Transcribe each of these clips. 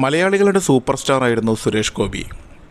മലയാളികളുടെ super star ആയിരുന്നു സുരേഷ് ഗോപി.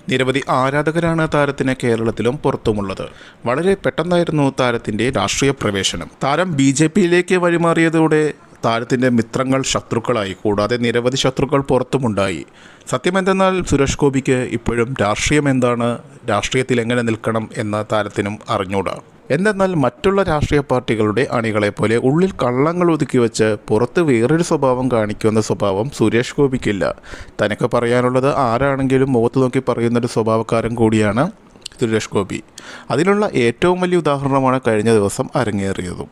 നിരവധി ആരാധകരാണ് താരത്തിന് കേരളത്തിലും പുറത്തുമുള്ളത്. വളരെ പെട്ടെന്നായിരുന്നു താരത്തിന്റെ രാഷ്ട്രീയ പ്രവേശനം. താരം ബി ജെ പിയിലേക്ക് വഴിമാറിയതോടെ താരത്തിന്റെ മിത്രങ്ങൾ ശത്രുക്കളായി കൂടാതെ നിരവധി ശത്രുക്കൾ പുറത്തുമുണ്ടായി. സത്യമെന്തെന്നാൽ സുരേഷ് ഗോപിക്ക് ഇപ്പോഴും രാഷ്ട്രീയം എന്താണ് രാഷ്ട്രീയത്തിൽ എങ്ങനെ നിൽക്കണം എന്ന താരത്തിനും അറിഞ്ഞൂടാ. എന്തെന്നാൽ മറ്റുള്ള രാഷ്ട്രീയ പാർട്ടികളുടെ അണികളെ പോലെ ഉള്ളിൽ കള്ളങ്ങൾ ഒതുക്കി വെച്ച് പുറത്ത് വേറൊരു സ്വഭാവം കാണിക്കുന്ന സ്വഭാവം സുരേഷ് ഗോപിക്കില്ല. തനിക്ക് പറയാനുള്ളത് ആരാണെങ്കിലും മുഖത്ത് നോക്കി പറയുന്നൊരു സ്വഭാവക്കാരൻ കൂടിയാണ് സുരേഷ് ഗോപി. അതിനുള്ള ഏറ്റവും വലിയ ഉദാഹരണമാണ് കഴിഞ്ഞ ദിവസം അരങ്ങേറിയതും.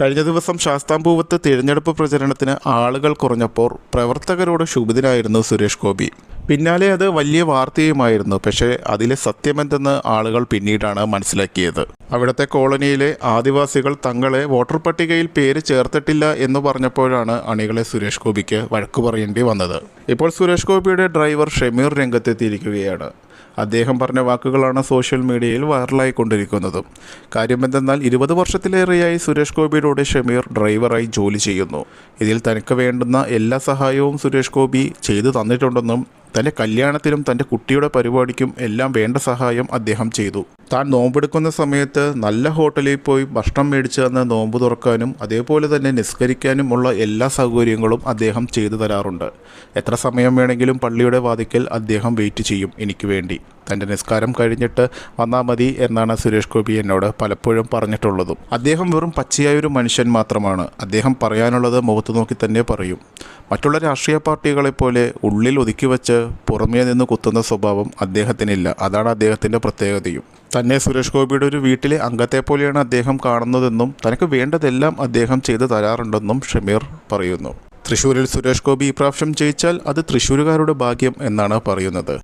കഴിഞ്ഞ ദിവസം ശാസ്താംപൂവത്ത് തിരഞ്ഞെടുപ്പ് പ്രചരണത്തിന് ആളുകൾ കുറഞ്ഞപ്പോൾ പ്രവർത്തകരോട് ശുഭിതനായിരുന്നു സുരേഷ് ഗോപി. പിന്നാലെ അത് വലിയ വാർത്തയുമായിരുന്നു. പക്ഷേ അതിലെ സത്യമെന്തെന്ന് ആളുകൾ പിന്നീടാണ് മനസ്സിലാക്കിയത്. അവിടുത്തെ കോളനിയിലെ ആദിവാസികൾ തങ്ങളെ വോട്ടർ പട്ടികയിൽ പേര് ചേർത്തിട്ടില്ല എന്ന് പറഞ്ഞപ്പോഴാണ് അണികളെ സുരേഷ് ഗോപിക്ക് വഴക്കു പറയേണ്ടി വന്നത്. ഇപ്പോൾ സുരേഷ് ഗോപിയുടെ ഡ്രൈവർ ഷമീർ രംഗത്തെത്തിയിരിക്കുകയാണ്. അദ്ദേഹം പറഞ്ഞ വാക്കുകളാണ് സോഷ്യൽ മീഡിയയിൽ വൈറലായിക്കൊണ്ടിരിക്കുന്നതും. കാര്യമെന്തെന്നാൽ ഇരുപത് വർഷത്തിലേറെയായി സുരേഷ് ഗോപിയുടെ ഷമീർ ഡ്രൈവറായി ജോലി ചെയ്യുന്നു. ഇതിൽ തനിക്ക് വേണ്ടുന്ന എല്ലാ സഹായവും സുരേഷ് ഗോപി ചെയ്തു തന്നിട്ടുണ്ടെന്നും തന്റെ കല്യാണത്തിലും തന്റെ കുട്ടിയുടെ പരിപാടിക്കും എല്ലാം വേണ്ട സഹായം അദ്ദേഹം ചെയ്തു. താൻ നോമ്പെടുക്കുന്ന സമയത്ത് നല്ല ഹോട്ടലിൽ പോയി ഭക്ഷണം മേടിച്ചു തന്ന് നോമ്പ് തുറക്കാനും അതേപോലെ തന്നെ നിസ്കരിക്കാനും ഉള്ള എല്ലാ സൗകര്യങ്ങളും അദ്ദേഹം ചെയ്തു തരാറുണ്ട്. എത്ര സമയം വേണമെങ്കിലും പള്ളിയുടെ വാതിക്കൽ അദ്ദേഹം വെയിറ്റ് ചെയ്യും എനിക്ക് വേണ്ടി. തന്റെ നിസ്കാരം കഴിഞ്ഞിട്ട് വന്നാൽ മതി എന്നാണ് സുരേഷ് ഗോപി എന്നോട് പലപ്പോഴും പറഞ്ഞിട്ടുള്ളതും. അദ്ദേഹം വെറും പച്ചയായൊരു മനുഷ്യൻ മാത്രമാണ്. അദ്ദേഹം പറയാനുള്ളത് മുഖത്ത് നോക്കി തന്നെ പറയും. മറ്റുള്ള രാഷ്ട്രീയ പാർട്ടികളെപ്പോലെ ഉള്ളിൽ ഒതുക്കി വെച്ച് പുറമേ നിന്ന് കുത്തുന്ന സ്വഭാവം അദ്ദേഹത്തിനില്ല. അതാണ് അദ്ദേഹത്തിന്റെ പ്രത്യേകതയും. തന്നെ സുരേഷ് ഗോപിയുടെ ഒരു വീട്ടിലെ അംഗത്തെ പോലെയാണ് അദ്ദേഹം കാണുന്നതെന്നും തനിക്ക് വേണ്ടതെല്ലാം അദ്ദേഹം ചെയ്തു തരാറുണ്ടെന്നും ഷമീർ പറയുന്നു. തൃശ്ശൂരിൽ സുരേഷ് ഗോപി ഇപ്രാവശ്യം ജയിച്ചാൽ അത് തൃശ്ശൂരുകാരുടെ ഭാഗ്യം എന്നാണ് പറയുന്നത്.